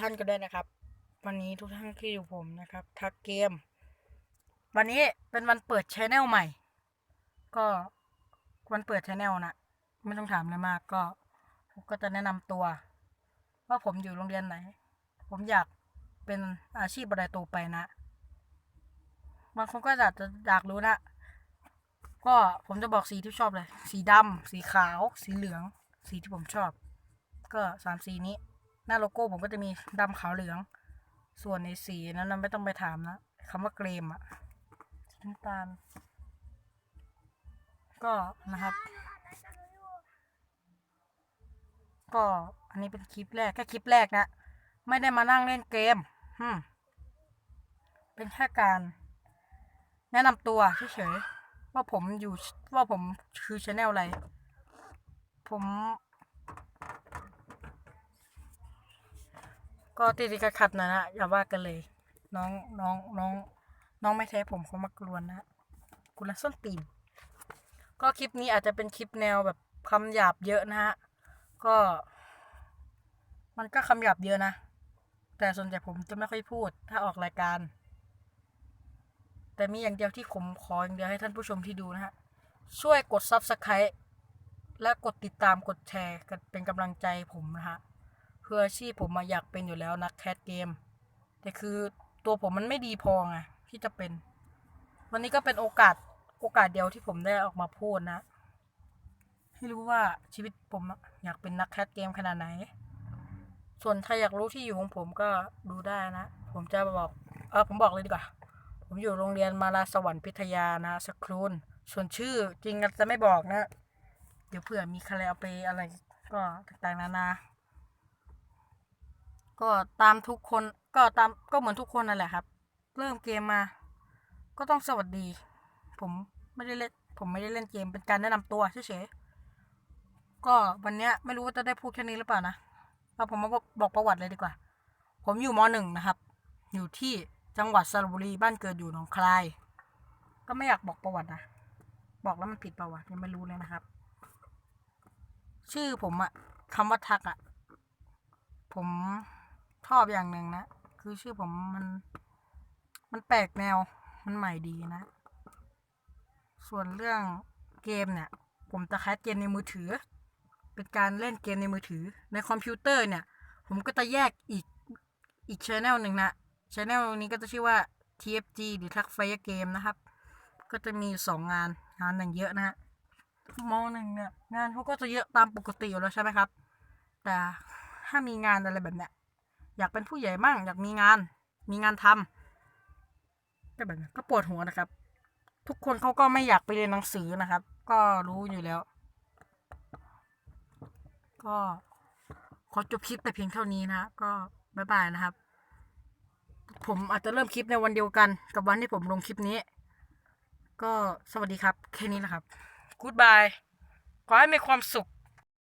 ท่านก็ได้นะครับ วันนี้ทุกท่านที่อยู่ผมนะครับ ทักเกม วันนี้เป็นวันเปิดชแนลใหม่ ก็วันเปิดชแนลนะไม่ต้องถามอะไรมากก็ผมก็จะแนะนำตัว ว่าผมอยู่โรงเรียนไหน ผมอยากเป็นอาชีพอะไรโตไปนะบางคนก็อาจจะอยากรู้นะก็ผมจะบอกสีที่ชอบเลย สีดำสีขาว สีเหลือง สีที่ผมชอบ ก็สามสีนี้ หน้าโลโก้ผมก็จะมีดำขาวเหลือง ส่วนในสีนั้นไม่ต้องไปถามนะคำว่าเกรมอะน้ำตาล ก็นะครับ ก็อันนี้เป็นคลิปแรกแค่คลิปแรกนะ ไม่ได้มานั่งเล่นเกมอืมเป็นแค่การ แนะนำตัวเฉยๆว่าผมอยู่ว่าผมคือชแนลอะไร ผม ก็ติดๆขัดๆนะนะอย่าว่ากันเลย น้องน้องน้อง น้องไม่แท้ผมเขามากลวนนะกุลส้นตีน ก็คลิปนี้อาจจะเป็นคลิปแนวแบบคำหยาบเยอะนะฮะ ก็ มันก็คำหยาบเยอะนะ แต่ส่วนใหญ่ผมจะไม่ค่อยพูด ถ้าออกรายการ แต่มีอย่างเดียวที่ผมขออย่างเดียวให้ท่านผู้ชมที่ดูนะฮะ ช่วยกด subscribe และกดติดตามกดแชร์กันเป็นกำลังใจผมนะฮะ เพื่ออาชีพผมมาอยากเป็นอยู่แล้วนักแคสเกม แต่คือตัวผมมันไม่ดีพอไงที่จะเป็น วันนี้ก็เป็นโอกาสโอกาสเดียวที่ผมได้ออกมาพูดนะให้รู้ว่าชีวิตผมอยากเป็นนักแคสเกมขนาดไหน ส่วนถ้าอยากรู้ที่อยู่ของผมก็ดูได้นะ ผมจะบอกเออผมบอกเลยดีกว่า ผมอยู่โรงเรียนมาลาสวรรค์พิทยานะสครูนส่วนชื่อจริงจะไม่บอกนะ เดี๋ยวเผื่อมีใครเอาไปอะไรก็ต่างๆนานา ก็ตามทุกคนก็ตามก็เหมือนทุกคนนั่นแหละครับ เริ่มเกมมา ก็ต้องสวัสดี ผมไม่ได้เล่นผมไม่ได้เล่นเกมเป็นการแนะนำตัวเฉยๆก็วันเนี้ยไม่รู้ว่าจะได้พูดแค่นี้หรือเปล่านะเอาผมมาบอกบอกประวัติเลยดีกว่า ผมอยู่มหนึ่งนะครับ อยู่ที่จังหวัดสระบุรีบ้านเกิดอยู่หนองคาย ก็ไม่อยากบอกประวัตินะบอกแล้วมันผิดประวัติยังไม่รู้เลยนะครับ ชื่อผมอะคำว่าทักอะผม ชอบอย่างหนึ่งนะ คือชื่อผมมัน มันแปลกแนว มันใหม่ดีนะ ส่วนเรื่องเกมเนี่ย ผมจะแคสเกมในมือถือ เป็นการเล่นเกมในมือถือ ในคอมพิวเตอร์เนี่ย ผมก็จะแยกอีกอีกชแนลหนึ่งนะชแนลนี้ก็จะชื่อว่า TFG หรือทักไฟเกมนะครับ ก็จะมีสองงานงานหนึ่งเยอะนะฮะมหนึ่งเนี่ยงานเขาก็จะเยอะตามปกติอยู่แล้วใช่ไหมครับ แต่ถ้ามีงานอะไรแบบเนี้ย อยากเป็นผู้ใหญ่มั่ง อยากมีงาน มีงานทำก็แบบก็ปวดหัวนะครับ ทุกคนเขาก็ไม่อยากไปเรียนหนังสือนะครับ ก็รู้อยู่แล้ว ก็ขอจบคลิปแต่เพียงเท่านี้นะก็บ๊ายบายนะครับ ผมอาจจะเริ่มคลิปในวันเดียวกันกับวันที่ผมลงคลิปนี้ ก็สวัสดีครับ แค่นี้นะครับกู๊ดบายขอให้มีความสุข